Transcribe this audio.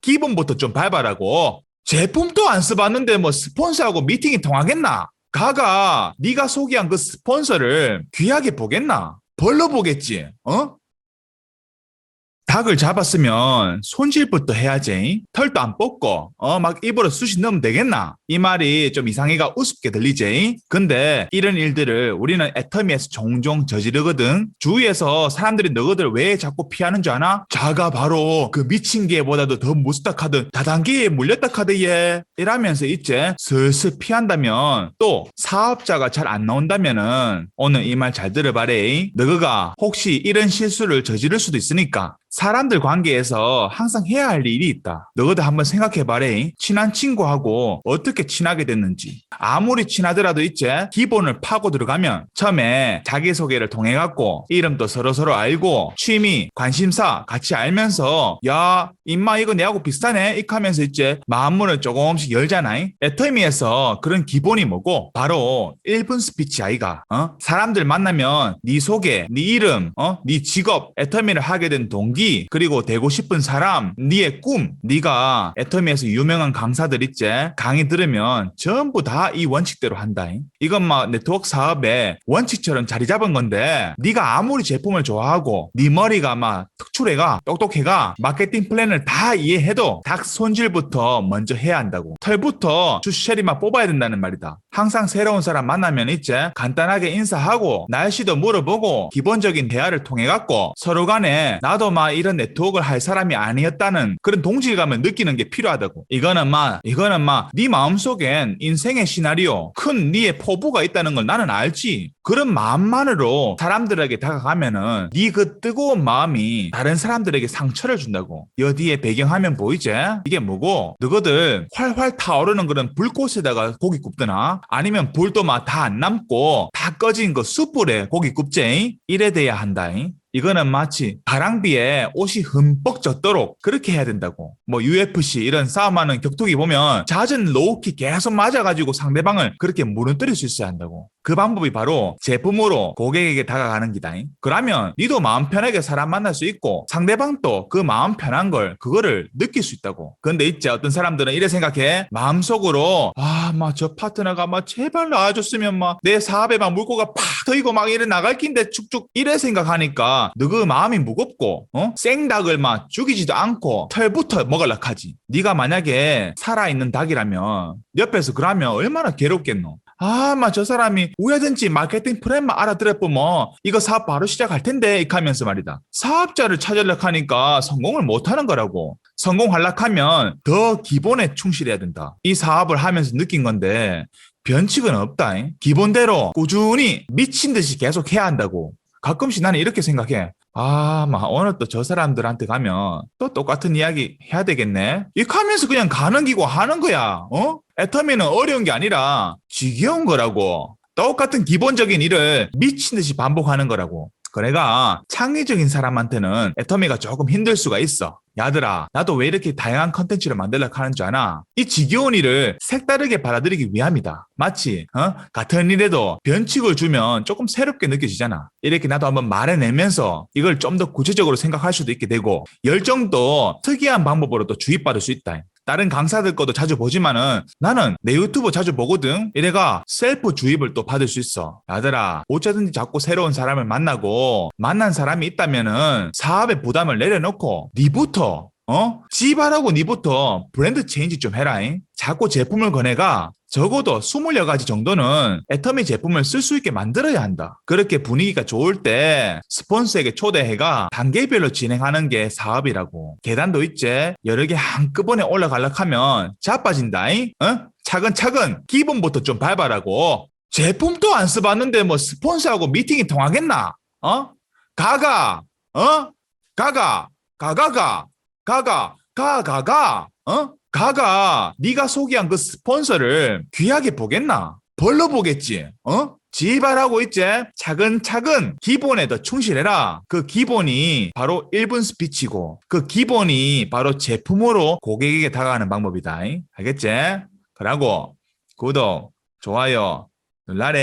기본부터 좀 밟아라고. 제품도 안 써봤는데 뭐 스폰서하고 미팅이 통하겠나? 가가 네가 소개한 그 스폰서를 귀하게 보겠나? 벌러 보겠지. 어? 닭을 잡았으면 손질부터 해야지. 털도 안 뽑고 어 막 입으로 쑤시 넣으면 되겠나? 이 말이 좀 이상해가 우습게 들리지. 근데 이런 일들을 우리는 애터미에서 종종 저지르거든. 주위에서 사람들이 너희들 왜 자꾸 피하는 줄 아나? 자가 바로 그 미친 개보다도 더 카드 다단계에 물렸다 카드 얘 이라면서 이제 슬슬 피한다면 또 사업자가 잘 안 나온다면은 오늘 이 말 잘 들어봐래. 너희가 혹시 이런 실수를 저지를 수도 있으니까 사람들 관계에서 항상 해야 할 일이 있다. 너희들 한번 생각해봐래. 친한 친구하고 어떻게 친하게 됐는지. 아무리 친하더라도 이제 기본을 파고 들어가면 처음에 자기소개를 통해 갖고 이름도 서로서로 알고 취미, 관심사 같이 알면서 야, 임마 이거 내하고 비슷하네? 이렇게 하면서 이제 마음문을 조금씩 열잖아. 애터미에서 그런 기본이 뭐고 바로 1분 스피치 아이가. 어? 사람들 만나면 네 소개, 네 이름, 어? 네 직업, 애터미를 하게 된 동기, 그리고 되고 싶은 사람, 네의 꿈, 네가 애터미에서 유명한 강사들 있지? 강의 들으면 전부 다 이 원칙대로 한다. 이건 막 네트워크 사업의 원칙처럼 자리 잡은 건데 네가 아무리 제품을 좋아하고 네 머리가 막 특출해가 똑똑해가 마케팅 플랜을 다 이해해도 닭 손질부터 먼저 해야 한다고. 털부터 주셔리만 뽑아야 된다는 말이다. 항상 새로운 사람 만나면 이제 간단하게 인사하고 날씨도 물어보고 기본적인 대화를 통해 갖고 서로 간에 나도 막 이런 네트워크를 할 사람이 아니었다는 그런 동질감을 느끼는 게 필요하다고. 이거는 막 이거는 막 네 마음속엔 인생의 시나리오 큰 네의 포부가 있다는 걸 나는 알지. 그런 마음만으로 사람들에게 다가가면은 네 그 뜨거운 마음이 다른 사람들에게 상처를 준다고. 여기에 배경화면 보이지? 이게 뭐고? 너희들 활활 타오르는 그런 불꽃에다가 고기 굽드나? 아니면 불도 막 다 안 남고 다 꺼진 그 숯불에 고기 굽지? 이래 돼야 한다. 이거는 마치 바람비에 옷이 흠뻑 젖도록 그렇게 해야 된다고. 뭐 UFC 이런 싸움하는 격투기 보면 잦은 로우킥 계속 맞아가지고 상대방을 그렇게 무너뜨릴 수 있어야 한다고. 그 방법이 바로 제품으로 고객에게 다가가는 기다. 그러면 니도 마음 편하게 사람 만날 수 있고 상대방도 그 마음 편한 걸 그거를 느낄 수 있다고. 근데 있지 어떤 사람들은 이래 생각해 마음속으로 아막 저 파트너가 막 제발 나와줬으면 막 내 사업에 막 물고가 팍 터이고 막 이래 나갈 낀데 쭉쭉 이래 생각하니까 너그 마음이 무겁고 어 생닭을 막 죽이지도 않고 털부터 먹을라 하지. 네가 만약에 살아있는 닭이라면 옆에서 그러면 얼마나 괴롭겠노. 아, 막 저 사람이 우야든지 마케팅 플랜만 알아들었고 뭐 이거 사업 바로 시작할 텐데 이렇게 하면서 말이다. 사업자를 찾으려고 하니까 성공을 못하는 거라고. 성공하려고 하면 더 기본에 충실해야 된다. 이 사업을 하면서 느낀 건데 변칙은 없다. 기본대로 꾸준히 미친 듯이 계속 해야 한다고. 가끔씩 나는 이렇게 생각해. 아, 막 오늘 또 저 사람들한테 가면 또 똑같은 이야기 해야 되겠네. 이렇게 하면서 그냥 가는 기고 하는 거야. 어? 애터미는 어려운 게 아니라 지겨운 거라고. 똑같은 기본적인 일을 미친 듯이 반복하는 거라고. 그래가 창의적인 사람한테는 애터미가 조금 힘들 수가 있어. 야들아, 나도 왜 이렇게 다양한 컨텐츠를 만들려고 하는 줄 아나? 이 지겨운 일을 색다르게 받아들이기 위함이다. 마치, 어? 같은 일에도 변칙을 주면 조금 새롭게 느껴지잖아. 이렇게 나도 한번 말해내면서 이걸 좀 더 구체적으로 생각할 수도 있게 되고, 열정도 특이한 방법으로 또 주입받을 수 있다. 다른 강사들 것도 자주 보지만은 나는 내 유튜브 자주 보거든. 이래가 셀프 주입을 또 받을 수 있어. 아들아, 어쩌든지 자꾸 새로운 사람을 만나고 만난 사람이 있다면은 사업의 부담을 내려놓고 니부터 어? 지발하고 니부터 브랜드 체인지 좀 해라잉. 자꾸 제품을 거내가 적어도 20여 가지 정도는 애터미 제품을 쓸 수 있게 만들어야 한다. 그렇게 분위기가 좋을 때 스폰서에게 초대해가 단계별로 진행하는 게 사업이라고. 계단도 있지. 여러 개 한꺼번에 올라가려고 하면 자빠진다잉. 어? 차근차근 기본부터 좀 밟아라고. 제품도 안 써봤는데 뭐 스폰서하고 미팅이 통하겠나? 어? 가가, 어? 가가, 가가가, 가가, 가가가, 어? 가가 네가 소개한 그 스폰서를 귀하게 보겠나? 벌러 보겠지, 어? 지발하고 있지? 차근차근 기본에 더 충실해라. 그 기본이 바로 1분 스피치고 그 기본이 바로 제품으로 고객에게 다가가는 방법이다. 알겠지? 그러고 구독, 좋아요 눌러래.